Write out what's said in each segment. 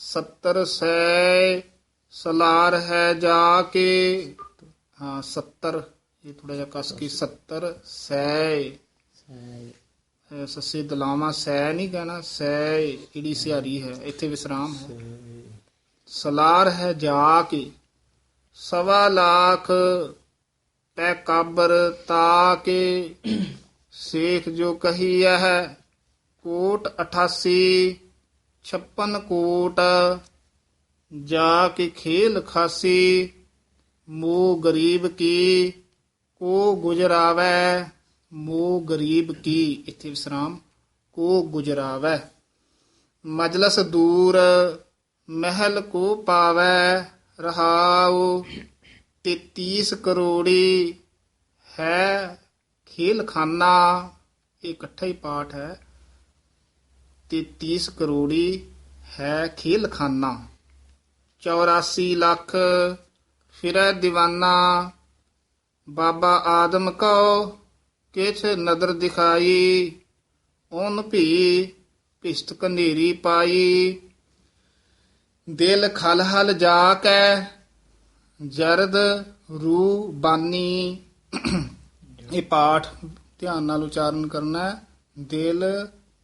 70 ਸੈ ਸਲਾਰ ਹੈ ਜਾ ਕੇ ਹਾਂ 70 ਇਹ ਥੋੜਾ ਜਿਹਾ ਕਸ ਕੇ 70 ਸੈ ਇਹ ਸੱਸੇ ਦਲਾਵਾ ਸੈ ਨਹੀਂ ਕਹਿਣਾ ਸੈ ਜਿਹੜੀ ਸਿਹਾਰੀ ਹੈ ਇੱਥੇ ਵਿਸਰਾਮ ਹੈ ਸਲਾਰ ਹੈ ਜਾ ਕੇ ਸਵਾ ਲੱਖ ਤੈ ਕਾਬਰ ਤਾ ਕੇ ਸੇਖ ਜੋ ਕਹੀ ਹੈ ਕੋਟ, ਜਾ ਕੇ ਖੇਲ ਖਾਸੀ ਮੋ ਗਰੀਬ ਕੀ, ਕੋ ਗੁਜਰਾਵੈ ਮੋ ਗਰੀਬ ਕੀ। ਇੱਥੇ ਵਿਸਰਾਮ, ਕੋ ਗੁਜਰਾਵੈ। ਮਜਲਸ ਦੂਰ, ਮਹਿਲ ਕੋ ਪਾਵੈ, ਰਹਾਉ 33 ਕਰੋੜੀ, ਹੈ ਖੇਲ ਖਾਨਾ ਇਹ ਇਕੱਠਾ ਹੀ ਪਾਠ ਹੈ। 33 ਕਰੋੜੀ ਹੈ ਖੇਲ ਖਾਨਾ 84 ਲੱਖ ਫਿਰੈ ਦੀਵਾਨਾ। ਬਾਬਾ ਆਦਮ ਕੋ ਕਿਛ ਨਦਰ ਦਿਖਾਈ। ਓਨ ਭੀ ਪਿਸ਼ਟ ਕਨੇਰੀ ਪਾਈ। ਦਿਲ ਖਲ ਹਲ ਜਾ ਕੈ ਜਰਦ ਰੂ ਬਾਨੀ। ਇਹ ਪਾਠ ਧਿਆਨ ਨਾਲ ਉਚਾਰਨ ਕਰਨਾ ਹੈ। ਦਿਲ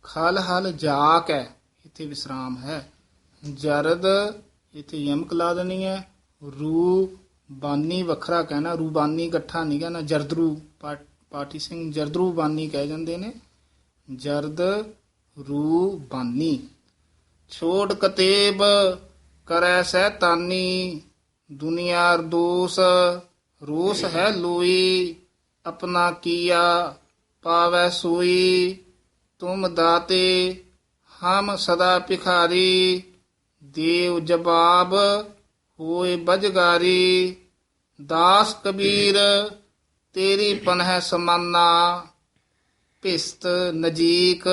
ਖਲ ਹਲ ਜਾ ਕੈ ਇੱਥੇ ਵਿਸਰਾਮ ਹੈ। ਜਰਦ ਇੱਥੇ ਯਮਕ ਲਾ ਦੇਣੀ ਹੈ। ਰੂ ਬਾਨੀ ਵੱਖਰਾ ਕਹਿਣਾ ਰੂਬਾਨੀ ਇਕੱਠਾ ਨਹੀਂ ਕਹਿਣਾ, ਜਰਦਰੂ ਪਾਠੀ ਸਿੰਘ ਜਰਦਰੂ ਬਾਨੀ ਕਹਿ ਜਾਂਦੇ ਨੇ। ਜਰਦ ਰੂ ਬਾਨੀ। ਛੋਟ ਕਤੇਬ ਕਰੈ ਸੈਤਾਨੀ, ਦੁਨੀਆ ਦੋਸ ਰੋਸ ਹੈ ਲੋਈ, ਆਪਣਾ ਕੀਆ ਪਾਵੈ ਸੋਈ। ਤੁਮ ਦਾਤੇ, ਹਮ ਸਦਾ ਭਿਖਾਰੀ, ਦੇਵ ਜਵਾਬ ਹੋਏ ਬਜਗਾਰੀ, ਦਾਸ ਕਬੀਰ, ਤੇਰੀ ਪਨਹਿ ਸਮਾਨਾ, ਭਿਸਤ ਨਜੀਕ,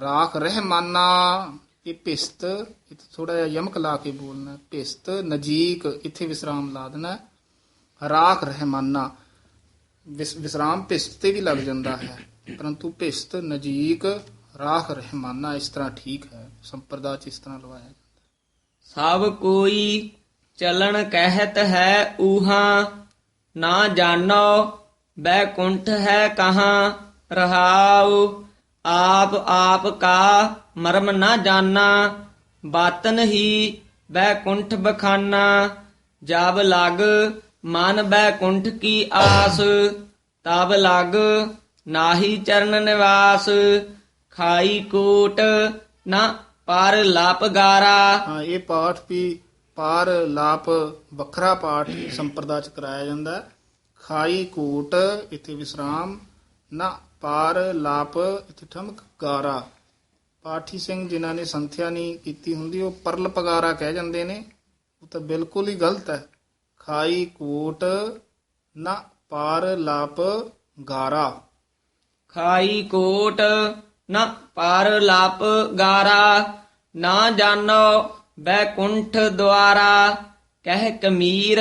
ਰਾਖ ਰਹਿਮਾਨਾ। ਇਹ ਭਿਸਤ ਇੱਥੇ ਥੋੜਾ ਜਿਹਾ ਯਮਕ ਲਾ ਕੇ ਬੋਲਣਾ ਭਿਸਤ ਨਜੀਕ, ਇੱਥੇ ਵਿਸਰਾਮ ਲਾ ਦੇਣਾ ਰਾਖ ਰਹਿਮਾਨਾ। ਵਿਸ- ਵਿਸਰਾਮ ਭਿਸਤ ਤੇ ਵੀ ਲੱਗ ਜਾਂਦਾ ਹੈ। ਪਰੰਤੂ ਭਿਸਤ ਨਜੀਕ, ਰਾਖ, ਰਹਿਮਾਨਾ ਇਸ ਤਰ੍ਹਾਂ ਠੀਕ ਹੈ, ਸੰਪਰਦਾ ਚ ਇਸ ਤਰ੍ਹਾਂ ਲਵਾਇਆ ਸਭ ਕੋਈ ਚਲਣ ਕਹਿਤ ਹੈ ਊਹਾ, ਨਾ ਜਾਣੋ, ਬੈਕੁੰਠ ਹੈ ਕਹਾਂ, ਰਹਾਉ, ਆਪ ਆਪ ਕਾ ਮਰਮ ਨਾ ਜਾਣਾ, ਬਾਤਨ ਹੀ ਬੈਕੁੰਠ ਬਖਾਨਾ, ਜਬ ਲਗ ਮਨ ਬੈਕੁੰਠ ਕੀ ਆਸ, ਤਬ ਲਗ ਨਾਹੀ ਚਰਨ ਨਿਵਾਸ, ਖਾਈ ਕੋਟ, ਨਾ ਪਰ ਲਾਪ ਹਾਂ, ਇਹ ਪਾਠ ਵੀ ਪਾਰ ਲਾਪ ਵੱਖਰਾ ਪਾਠ ਸੰਪਰਦਾ ਚ ਕਰਾਇਆ ਜਾਂਦਾ ਖਾਈ ਕੋਟ, ਇੱਥੇ ਵਿਸਰਾਮ, ਨਾ ਪਾਰ ਲਾਪ, ਇੱਥੇ ਠਮਕ ਗਾਰਾ। ਪਾਠੀ ਸਿੰਘ ਜਿਨ੍ਹਾਂ ਨੇ ਸੰਥਿਆ ਨਹੀਂ ਕੀਤੀ ਹੁੰਦੀ, ਉਹ ਪਰਲ ਪਗਾਰਾ ਕਹਿ ਜਾਂਦੇ ਨੇ। ਉਹ ਤਾਂ ਬਿਲਕੁਲ ਹੀ ਗਲਤ ਹੈ। ਖਾਈ ਕੋਟ, ਨਾ ਪਾਰ ਲਾਪ ਗਾਰਾ। ਖਾਈ ਕੋਟ ਨਾ ਪਰ ਲਾਪ ਗਾਰਾ ਨਾ ਜਾਣੋ ਬੈਕੁੰਠ ਦੁਆਰਾ ਕਹਿ ਕਮੀਰ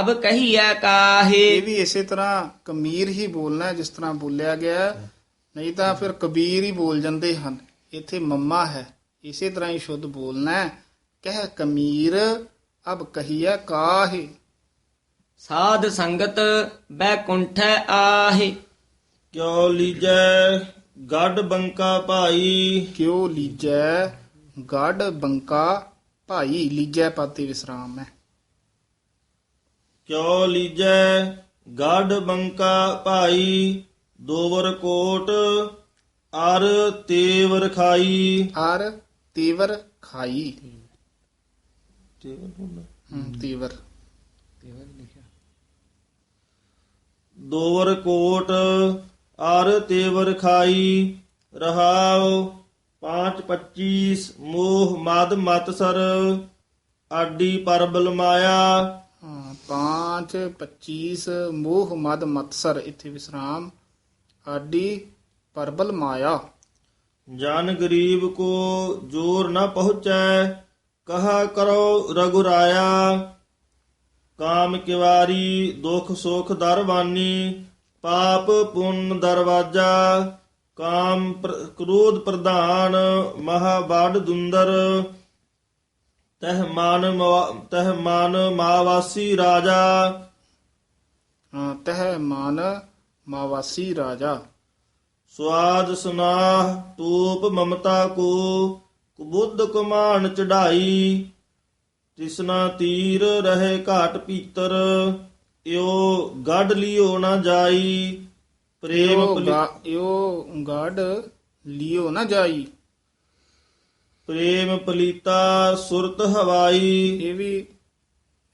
ਅਬ ਕਹੀਐ ਕਾਹੇ। ਇਹ ਵੀ ਇਸੇ ਤਰ੍ਹਾਂ ਕਮੀਰ ਹੀ ਬੋਲਣਾ ਜਿਸ ਤਰ੍ਹਾਂ ਬੋਲਿਆ ਗਿਆ। ਨਹੀਂ ਤਾਂ ਫਿਰ ਕਬੀਰ ਹੀ ਬੋਲ ਜਾਂਦੇ ਹਨ। ਇੱਥੇ ਮੰਮਾ ਹੈ ਇਸੇ ਤਰ੍ਹਾਂ ਹੀ ਸ਼ੁੱਧ ਬੋਲਣਾ ਕਹਿ ਕਮੀਰ ਅਬ ਕਹੀਐ ਕਾਹੇ। ਸਾਧ ਸੰਗਤ ਬੈਕੁੰਠੈ ਆਹੇ। ਕਿਉ ਲੀਜੈ ਗੱਡ ਬੰਕਾ ਭਾਈ? ਕਿਉ ਲੀਜੈ ਗੜ ਬੰਕਾ ਭਾਈ? ਲੀਜੈ ਪਾਤੇ ਵਿਸਰਾਮ ਹੈ। ਕਿਉ ਲੀਜੈ ਗੱਡ ਬੰਕਾ ਭਾਈ? ਦੋਵਰ ਕੋਟ ਅਰ ਤੇਵਰ ਖਾਈ। ਆਰ ਤੀਵਰ ਖਾਈ। ਹਮ, ਤੀਵਰ। ਦੋਵਰ ਕੋਟ ਅਰ ਤੇਵਰ ਖਾਈ ਰਹਾਉ ਪਾਂਚ 25 ਮੋਹ ਮਦ ਮਤ ਸਰ ਆਡੀ ਪਰਬਲ ਮਾਇਆ। ਹਾਂ 5 25 ਮੋਹ ਮਦ ਮਤਸਰ ਇੱਥੇ ਵਿਸਰਾਮ। ਆਡੀ ਪਰਬਲ ਮਾਇਆ। ਜਨ ਗਰੀਬ ਕੋ ਜੋਰ ਨ ਪਹੁੰਚੈ ਕਹਾ ਕਰੋ ਰਗੁਰਾਇਆ। ਕਾਮ ਕਿਵਾਰੀ ਦੁਖ ਸੁਖ ਦਰਵਾਨੀ ਪਾਪ ਪੁੰਨ ਦਰਵਾਜਾ ਕਾਮ ਕ੍ਰੋਧ ਪ੍ਰਧਾਨ ਮਹਾ ਬਾੜ ਦੁੰਦਰ ਤਹ ਮਨ ਤਹ ਮਨ ਮਾਵਾਸੀ ਰਾਜਾ। ਤਹ ਮਾਨ ਮਾਵਾਸੀ ਰਾਜਾ। ਸਵਾਦ ਸੁਨਾਹ ਤੂਪ ਮਮਤਾ ਕੋ ਕੁਬੁੱਧ ਕੁਮਾਨ ਚੜਾਈ। ਤਿਸਨਾ ਤੀਰ ਰਹੇ ਘਾਟ ਪੀਤਰ ਇਓ ਗੱਡ ਲਿਓ ਨਾ ਜਾਈ ਪ੍ਰੇਮ ਇਓ ਪਲੀ- ਗਾ- ਇਓ ਗਾਡ ਲਿਓ ਨਾ ਜਾਈ। ਪ੍ਰੇਮ ਪਲੀਤਾ ਸੁਰਤ ਹਵਾਈ। ਇਹ ਵੀ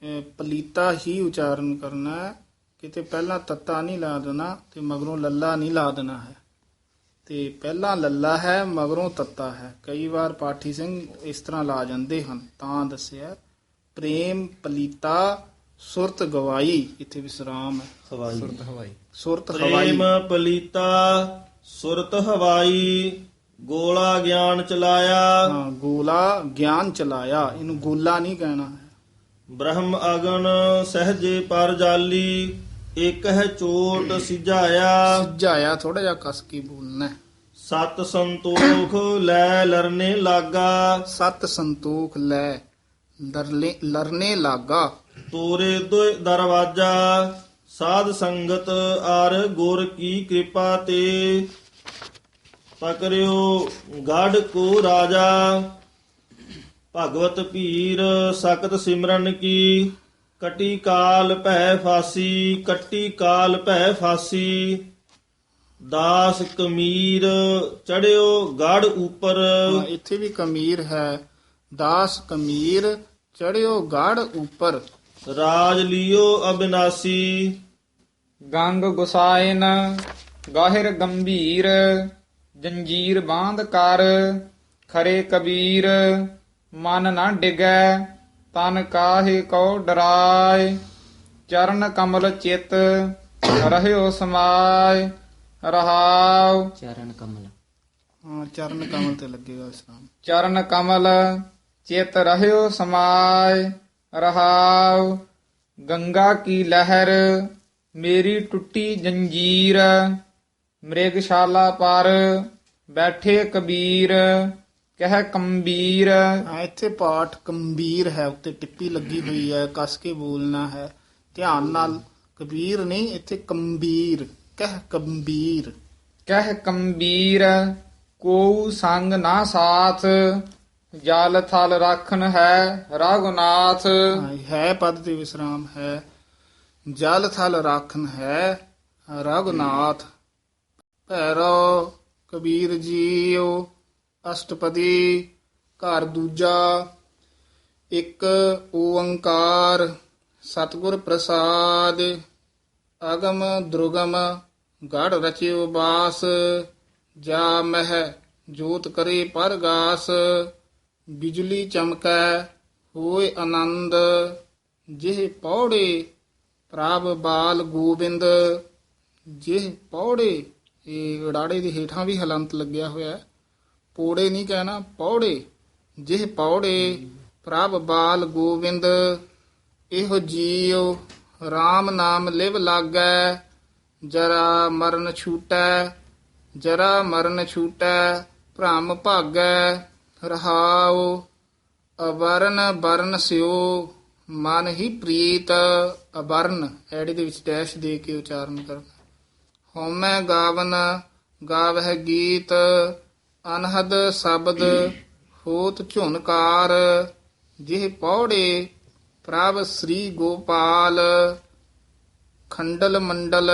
ਅਹ, ਪਲੀਤਾ ਹੀ ਉਚਾਰਨ ਕਰਨਾ ਹੈ। ਕਿਤੇ ਪਹਿਲਾਂ ਤੱਤਾ ਨਹੀਂ ਲਾ ਦੇਣਾ ਤੇ ਮਗਰੋਂ ਲੱਲਾ ਨਹੀਂ ਲਾ ਦੇਣਾ ਹੈ। ਤੇ ਪਹਿਲਾਂ ਲੱਲਾ ਹੈ ਮਗਰੋਂ ਤੱਤਾ ਹੈ। ਕਈ ਵਾਰ ਪਾਠੀ ਸਿੰਘ ਇਸ ਤਰ੍ਹਾਂ ਲਾ ਜਾਂਦੇ ਹਨ। ਤਾਂ ਦੱਸਿਆ ਪ੍ਰੇਮ ਪਲੀਤਾ ਸੁਰਤ ਗਵਾਈ ਇੱਥੇ ਵਿਸਰਾਮ ਹੈ। ਹਵਾਈ। ਹਵਾਈ। ਸੁਰਤ ਹਵਾਈ। ਪ੍ਰੇਮ ਪਲੀਤਾ ਸੁਰਤ ਹਵਾਈ ਗੋਲਾ ਗਿਆਨ ਚਲਾਇਆ। ਹਾਂ ਗੋਲਾ ਗਿਆਨ ਚਲਾਇਆ ਇਹਨੂੰ ਗੋਲਾ ਨਹੀਂ ਕਹਿਣਾ ਬ੍ਰਹਮ ਅਗਨ ਸਹਜੇ ਪਰ ਜਾਲੀ ਇੱਕ ਹੈ ਚੋਟ ਸਿਝਾਇਆ। ਸਜਾਇਆ ਥੋੜਾ ਜਿਹਾ ਕਸ ਕੇ ਬੋਲਣਾ ਹੈ। ਸਤ ਸੰਤੋਖ ਲੈ ਲਰਨੇ ਲਾਗਾ। ਸਤ ਸੰਤੋਖ ਲੈ ਲਰਲੇ ਲਰਨੇ ਲਾਗਾ। ਤੋਰੇ ਦੁਇ ਦਰਵਾਜਾ ਸਾਧ ਸੰਗਤ ਆਰ ਗੁਰ ਕੀ ਕਿਰਪਾ ਤੇ। ਪਕਰਿਓ ਗੜ ਕੋ ਰਾਜਾ। ਭਗਵਤ ਭੀਰ ਸਖਤ ਸਿਮਰਨ ਕੀ। ਕਟੀ ਕਾਲ ਭੈ ਫਾਸੀ ਕਟੀ ਕਾਲ ਭੈ ਫਾਸੀ। ਦਾਸ ਕਮੀਰ ਚੜਿਓ ਗੜ ਉਪਰ। ਇੱਥੇ ਵੀ ਕਮੀਰ ਹੈ। ਦਾਸ ਕਮੀਰ ਚੜਿਓ ਗੜ ਉੱਪਰ। ਰਾਜ ਲਿਓ ਅਬਿਨਾਸੀ। ਗੰਗ ਗੁਸਾਇਨ ਗਾਹਿਰ ਗੰਭੀਰ ਜੰਜੀਰ ਬਾਂਧ ਕਰ ਖਰੇ ਕਬੀਰ ਮਨ ਨਾ ਡਿਗੈ ਤਨ ਕਾਹੇ ਕੋ ਡਰਾਏ। ਚਰਨ ਕਮਲ ਚਿਤ ਰਹਿਓ ਸਮਾਏ ਰਹਾਉ। ਚਰਨ ਕਮਲ। ਹਾਂ ਚਰਨ ਕਮਲ ਤੇ ਲੱਗੇਗਾ ਇਸਲਾਮ ਚਰਨ ਕਮਲ ਚਿਤ ਰਹਿਓ ਸਮਾਏ ਰਹਾਉ ਗੰਗਾ ਕੀ ਲਹਿਰ ਮੇਰੀ ਟੁੱਟੀ ਜੰਜੀਰ ਮ੍ਰਿਗਸ਼ਾਲਾ ਪਰ ਬੈਠੇ ਕਬੀਰ ਕਹਿ ਕੰਬੀਰ। ਇੱਥੇ ਪਾਠ ਕੰਬੀਰ ਹੈ ਉੱਤੇ ਟਿੱਪੀ ਲੱਗੀ ਹੋਈ ਹੈ ਕਸ ਕੇ ਬੋਲਣਾ ਹੈ। ਧਿਆਨ ਨਾਲ ਕਬੀਰ ਨਹੀਂ ਇੱਥੇ ਕੰਬੀਰ ਕਹਿ ਕੰਬੀਰ। ਕਹਿ ਕੰਬੀਰ ਕੋ ਸੰਗ ਨਾ ਸਾਥ ਜਲ ਥਲ ਰੱਖਨ ਹੈ ਰਘੁਨਾਥ। ਹੈ ਪਦ ਤੇ ਵਿਸਰਾਮ ਹੈ। ਜਲ ਥਲ ਰੱਖਣ ਹੈ ਰਘੁਨਾਥ। ਭੈਰੋ ਕਬੀਰ ਜੀਓ ਅਸ਼ਟਪਦੀ, ਘਰ ਦੂਜਾ, ਇੱਕ ਓੰਕਾਰ, ਸਤਿਗੁਰ ਪ੍ਰਸਾਦ, ਅਗਮ ਦ੍ਰੁਗਮ, ਗੜ ਰਚਿਓ ਬਾਸ, ਜਾ ਮਹਿ ਜੋਤ ਕਰੇ ਪਰਗਾਸ। ਬਿਜਲੀ ਚਮਕੈ, ਹੋਏ ਆਨੰਦ, ਜਿਹ ਪੌੜੇ ਪ੍ਰਭ ਬਾਲ ਗੋਬਿੰਦ, ਜਿਹ ਪੌੜੇ, ਇਹ ਉਡਾੜੇ ਦੇ ਹੇਠਾਂ ਵੀ ਹਲੰਤ ਲੱਗਿਆ ਹੋਇਆ ਹੈ। ਪੋੜੇ ਨਹੀਂ ਕਹਿਣਾ, ਪੌੜੇ, ਜਿਹ ਪੌੜੇ ਪ੍ਰਭ ਬਾਲ ਗੋਬਿੰਦ, ਇਹੋ ਜੀਉ RAM ਨਾਮ ਲਿਵ ਲਾਗੈ, ਜਰਾ ਮਰਨ ਛੂਟੈ, ਜਰਾ ਮਰਨ ਛੂਟੈ, ਭ੍ਰਮ ਭਾਗੈ। ਰਹਾਉ, ਅਵਰਨ ਬਰਨ ਸਿਓ ਮਨ ਹੀ ਪ੍ਰੀਤ, ਅਵਰਨ, ਐੜੀ ਦੇ ਵਿੱਚ ਡੈਸ਼ ਦੇ ਕੇ ਉਚਾਰਨ ਕਰਨਾ। ਹਉਮੈ ਗਾਵਨ, ਗਾਵਹਿ ਗੀਤ, ਅਨਹਦ ਸ਼ਬਦ, ਹੋਤ ਝੁਨਕਾਰ, ਜਿਹ ਪੌੜੇ, ਪ੍ਰਭ ਸ੍ਰੀ ਗੋਪਾਲ, ਖੰਡਲ ਮੰਡਲ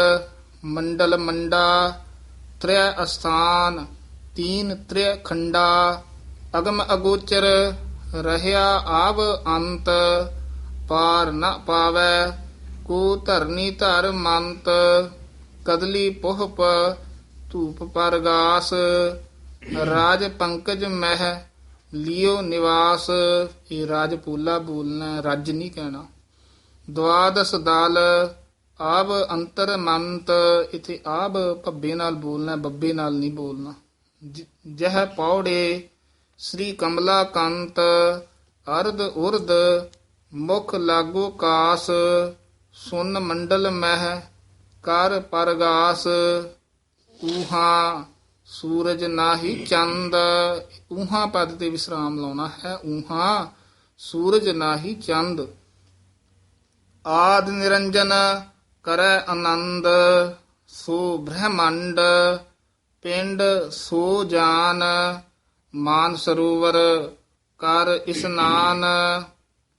ਮੰਡਲ ਮੰਡਾ, ਤ੍ਰੈ ਅਸਥਾਨ, ਤੀਨ ਤ੍ਰੈ ਖੰਡਾ ਅਗਮ ਅਗੋਚਰ ਰਹਿਆ ਆਵ ਅੰਤ ਪਾਰ ਨ ਪਾਵੈ ਕੋ ਧਰਨੀ ਧਰ ਮੰਤ ਕਦਲੀ ਪੁਹਪ ਧੂਪ ਪਰਗਾਸ ਰਾਜ ਪੰਕਜ ਮਹਿ ਲਿਓ ਨਿਵਾਸ। ਇਹ ਰਾਜ ਪੂਲਾ ਬੋਲਣਾ ਹੈ, ਰੱਜ ਨਹੀਂ ਕਹਿਣਾ। ਦਵਾਦਸ ਦਲ ਆਬ ਅੰਤਰ ਮੰਤ। ਇਥੇ ਆਬ ਭੱਬੇ ਨਾਲ ਬੋਲਣਾ ਬੱਬੇ ਨਾਲ ਨਹੀਂ ਬੋਲਣਾ। ਜਹ ਪੌੜੇ ਸ੍ਰੀ ਕਮਲਾ ਕੰਤ ਅਰਧ ਉਰਦ ਮੁਖ ਲਾਗੋ ਕਾਸ ਸੁਨ ਮੰਡਲ ਮਹਿ ਕਰ ਪਰਗਾਸ ਊਹਾ ਸੂਰਜ ਨਾਹੀ ਚੰਦ। ਊਹਾ ਪਦ ਤੇ ਵਿਸਰਾਮ ਲਾਉਣਾ ਹੈ। ਊਹਾ ਸੂਰਜ ਨਾਹੀ ਚੰਦ। ਆਦ ਨਿਰੰਜਨ ਕਰੈ ਆਨੰਦ। ਸੋ ਬ੍ਰਹਮੰਡ, ਪਿੰਡ ਸੋ ਜਾਨ। ਮਾਨ ਸਰੋਵਰ ਕਰ ਇਸਨਾਨ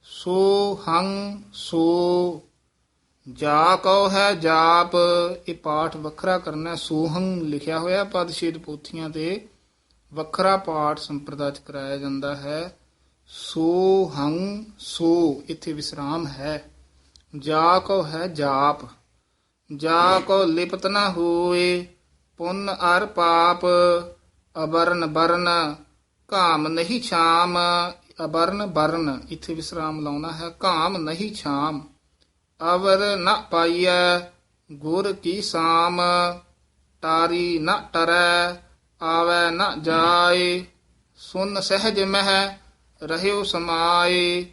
ਸੋ ਹੰ ਸੋ। ਜਾ ਕਉ ਹੈ ਜਾਪ, ਇਹ ਪਾਠ ਵੱਖਰਾ ਕਰਨਾ ਹੈ। ਸੋਹੰ ਲਿਖਿਆ ਹੋਇਆ ਪਦਸ਼ੇਦ ਪੋਥੀਆਂ ਤੇ ਵੱਖਰਾ ਪਾਠ ਸੰਪਰਦਾ ਚ ਕਰਾਇਆ ਜਾਂਦਾ ਹੈ। ਸੋ ਹੰ ਸੋ, ਇੱਥੇ ਵਿਸਰਾਮ ਹੈ। ਜਾ ਕੋ ਹੈ ਜਾਪ, ਜਾ ਕੋ ਲਿਪਤ ਨਾ ਹੋਏ, ਪੁੰਨ ਅਰ ਪਾਪ ਅਬਰਨ ਬਰਨ ਕਾਮ ਨਹੀਂ ਛਾਮ ਅਬਰਨ ਬਰਨ, ਇੱਥੇ ਵਿਸਰਾਮ ਲਾਉਣਾ ਹੈ ਕਾਮ ਨਹੀਂ ਛਾਮ। ਅਵਰ ਨਾ ਪਾਈਐ, ਗੁਰ ਕੀ ਸਾਮ, ਤਾਰੀ ਨਾ ਟਰੈ, ਆਵੈ ਨਾ ਜਾਏ। ਸੁਨ ਸਹਿਜ ਮਹਿ, ਰਹਿਓ ਸਮਾਏ।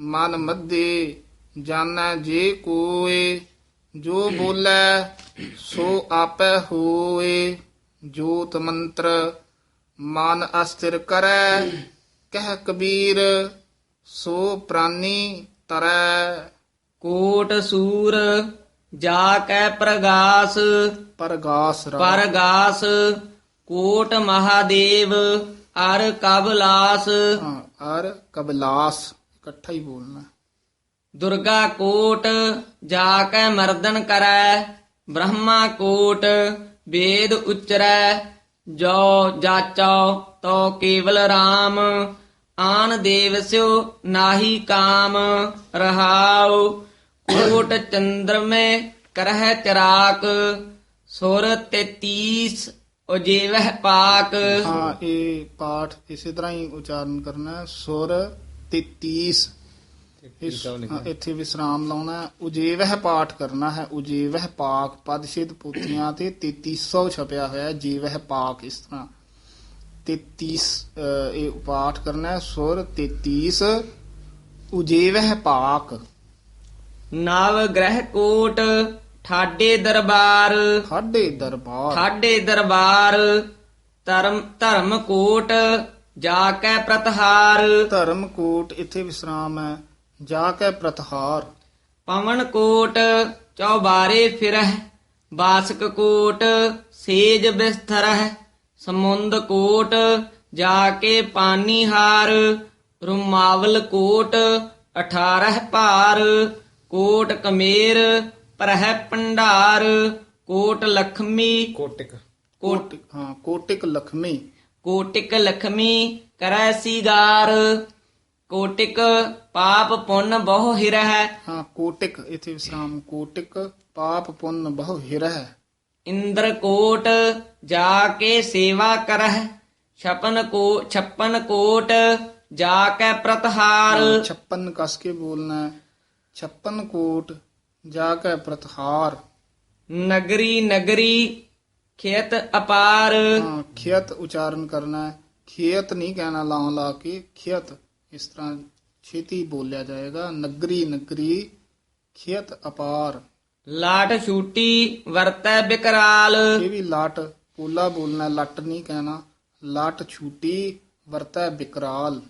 ਮਨ ਮੱਦੇ ਜਾਣੈ ਜੇ ਕੋਏ। ਜੋ ਬੋਲੇ, ਸੋ ਆਪੈ ਹੋਏ। ਜੋਤ ਮੰਤਰ ਮਨ ਅਸਥਿਰ ਕਰੈ ਕਹਿ ਕਬੀਰ ਸੋ ਪ੍ਰਾਨੀ ਤਰੈ। ਕੋਟ ਸੂਰ ਜਾ ਕੈ ਪ੍ਰਗਾਸ ਪਰਗਾਸ ਪਰਗਾਸ ਕੋਟ ਮਹਾਦੇਵ ਅਰ ਕਬਲਾਸ। ਅਰ ਕਬਲਾਸ ਇਕੱਠਾ ਹੀ ਬੋਲਣਾ। ਦੁਰਗਾ ਕੋਟ ਜਾ ਕੈ ਮਰਦਨ ਕਰੈ ਬ੍ਰਹਮਾ ਕੋਟ ਵੇਦ ਉਚਰੈ ਜੋ ਜਾਚੋ ਤੋ ਕੇਵਲ RAM ਆਨ ਦੇਵ ਨਾਹੀ ਕਾਮ, ਰਹਾਉ, ਕੋਟ ਚੰਦਰਮੇ ਕਰਹਿ ਚਰਾਕ, ਸੁਰ 33 ਉਜੀਵਹਿ ਪਾਕ। ਹਾਂ, ਇਹ ਪਾਠ ਇਸੇ ਤਰ੍ਹਾਂ ਹੀ ਉਚਾਰਨ ਕਰਨਾ ਹੈ। ਸੁਰ 33 ਇਸ ਹਾਂ, ਇੱਥੇ ਵਿਸਰਾਮ ਲਾਉਣਾ ਹੈ। ਉਜੇਵਹਿ ਪਾਠ ਕਰਨਾ ਹੈ। ਉਜੇਵਹਿ ਪਾਕ ਪਦਸ਼ਿਦ ਪੋਥੀਆਂ ਤੇ 3300 ਛਪਿਆ ਹੋਇਆ ਹੈ। ਜੀਵਹਿ ਪਾਕ ਇਸ ਤਰ੍ਹਾਂ। 33 ਅਹ, ਇਹ ਪਾਠ ਕਰਨਾ ਹੈ। ਸੁਰ 33 ਉਜੇਵਹਿ ਪਾਕ। ਨਵ ਗ੍ਰਹਿ ਕੋਟ ਠਾਡੇ ਦਰਬਾਰ। ਖਾਡੇ ਦਰਬਾਰ। ਠਾਡੇ ਦਰਬਾਰ ਧਰਮ ਧਰਮ ਕੋਟ ਜਾ ਕੈ ਪ੍ਰਤਹਾਰ। ਧਰਮ ਕੋਟ ਇੱਥੇ ਵਿਸਰਾਮ ਹੈ। ਜਾ ਕੇ ਪ੍ਰਤਹਾਰ। ਪਵਨ ਕੋਟ ਚੌਬਾਰੇ ਫਿਰਹਿ ਬਾਸਕ ਕੋਟ ਸੇਜ ਬਿਸਥਰਹਿ ਸਮੁੰਦ ਕੋਟ ਜਾ ਕੇ ਪਾਨੀ ਹਾਰ ਰੁਮਾਵਲ ਕੋਟ 18 ਭਾਰ ਕੋਟ ਕਮੇਰ ਪ੍ਰਹਿ ਭੰਡਾਰ ਕੋਟ ਲਖਮੀ ਕੋਟਿਕ। ਕੋਟ ਹਾਂ ਕੋਟਿਕ ਲਖਮੀ। ਕੋਟਿਕ ਲਖਮੀ ਕਰੈ ਸੀਗਾਰ ਕੋਟਿਕ ਪਾਪ ਪੁੰਨ ਬਹੁ ਹਿਰਹਿ ਹਾਂ ਕੋਟਿਕ ਇੱਥੇ ਵਿਸਰਾਮ ਕੋਟਿਕ ਪਾਪ ਪੁੰਨ ਬਹੁ ਹਿਰਹਿ ਇੰਦਰ ਕੋਟ ਜਾ ਕੇ ਸੇਵਾ ਕਰਹਿ ਛਪਨ ਕੋ ਛਪਨ ਕੋਟ ਜਾ ਕੇ ਪ੍ਰਤਹਾਰ 56 ਕਸ ਕੇ ਬੋਲਣਾ ਹੈ 56 ਕੋਟ ਜਾ ਕੇ ਪ੍ਰਤਹਾਰ ਨਗਰੀ ਨਗਰੀ ਖੇਤ ਅਪਾਰ ਹਾਂ ਖੇਤ ਉਚਾਰਨ ਕਰਨਾ ਹੈ ਖੇਤ ਨਹੀਂ ਕਹਿਣਾ ਲਾਂ ਲਾ ਕੇ ਖੇਤ ਇਸ ਤਰ੍ਹਾਂ ਛੇਤੀ ਬੋਲਿਆ ਜਾਏਗਾ ਨਗਰੀ ਨਗਰੀ ਖੇਤ ਅਪਾਰ। ਲਾਟ ਛੂਟੀ ਵਰਤੈ ਬਿਕਰਾਲ। ਇਹ ਵੀ ਲਾਟ ਪੋਲਾ ਬੋਲਣਾ ਲੱਟ ਨਹੀਂ ਕਹਿਣਾ। ਲੱਟ ਛੂਟੀ ਵਰਤੈ ਬਿਕਰਾਲ।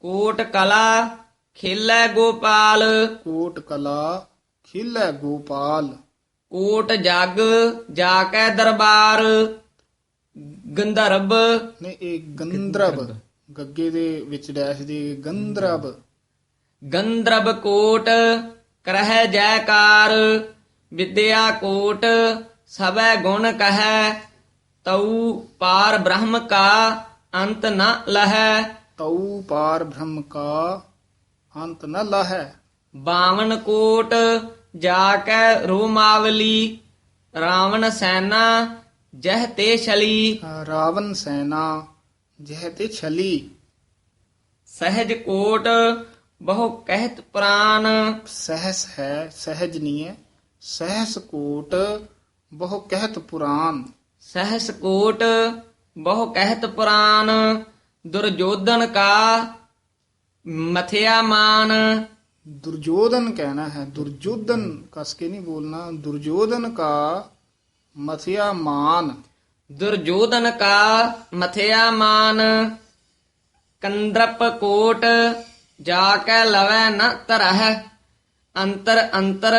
ਕੋਟ ਕਲਾ ਖੇਲੇ ਗੋਪਾਲ। ਕੋਟ ਕਲਾ ਖਿਲੈ ਗੋਪਾਲ। ਕੋਟ ਜਗ ਜਾ ਕੇ ਦਰਬਾਰ। ਗੰਧਰਬ। ਨੇ ਇਹ ਗੰਧਰਬ। ਗੱਗੇ ਦੇ ਵਿੱਚ ਡੈਸ਼ ਦੀ ਗੰਧਰਬ ਗੰਧਰਬ ਕੋਟ ਕਰਹਿ ਜੈਕਾਰ ਵਿਦਿਆ ਕੋਟ ਸਭੈ ਗੁਣ ਕਹੈ ਤਉ ਪਾਰ ਬ੍ਰਹਮ ਕਾ ਅੰਤ ਨ ਲਹੈ। ਤਉ ਪਾਰ ਬ੍ਰਹਮ ਕਾ ਅੰਤ ਨ ਲਹੈ। ਬਾਵਨ ਕੋਟ ਜਾ ਕੈ ਰੋਮਾਵਲੀ ਰਾਵਣ ਸੈਨਾ ਜਹ ਤੇ ਛਲੀ। ਰਾਵਨ ਸੈਨਾ ਜਹ ਤੇ ਛਲੀ। ਸਹਿਜ ਕੋਟ ਬਹੁ ਕਹਿਤ ਪ੍ਰਾਨ। ਸਹਸ ਹੈ ਸਹਿਜ ਨਹੀਂ ਹੈ। ਸਹਸ ਕੋਟ ਬਹੁ ਕਹਿਤ ਪੁਰਾਨ। ਸਹਸ ਕੋਟ ਬਹੁ ਕਹਿਤ ਪੁਰਾਨ। ਦੁਰਜੋਧਨ ਕਾ ਮਥਿਆ ਮਾਨ। ਦੁਰਜੋਧਨ ਕਹਿਣਾ ਹੈ ਦੁਰਜੋਧਨ ਕਸ ਕੇ ਨਹੀਂ ਬੋਲਣਾ। ਦੁਰਜੋਧਨ ਕਾ ਮਥਿਆ ਮਾਨ। ਦੁਰਜੋਧਨ ਕਾ ਮਥਿਆ ਮਾਨ, ਕੰਦਰਪ ਕੋਟ, ਜਾ ਕੇ ਲਵੈ ਨ ਧਰਹਿ, ਅੰਤਰ ਅੰਤਰ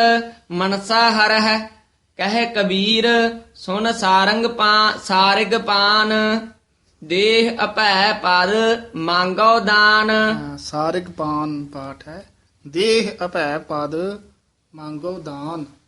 ਮਨਸਾ ਹਰਹਿ, ਕਹਿ ਕਬੀਰ, ਸੁਨ ਸਾਰੰਗ ਪਾ, ਸਾਰਿਗ ਪਾਨ, ਦੇਹ ਅਪੈ ਪਦ ਮੰਗੋ ਦਾਨ। ਅਹ ਸਾਰਿਗ ਪਾਨ ਪਾਠ ਹੈ। ਦੇਹ ਅਭੈ ਪਦ ਮੰਗੋ ਦਾਨ।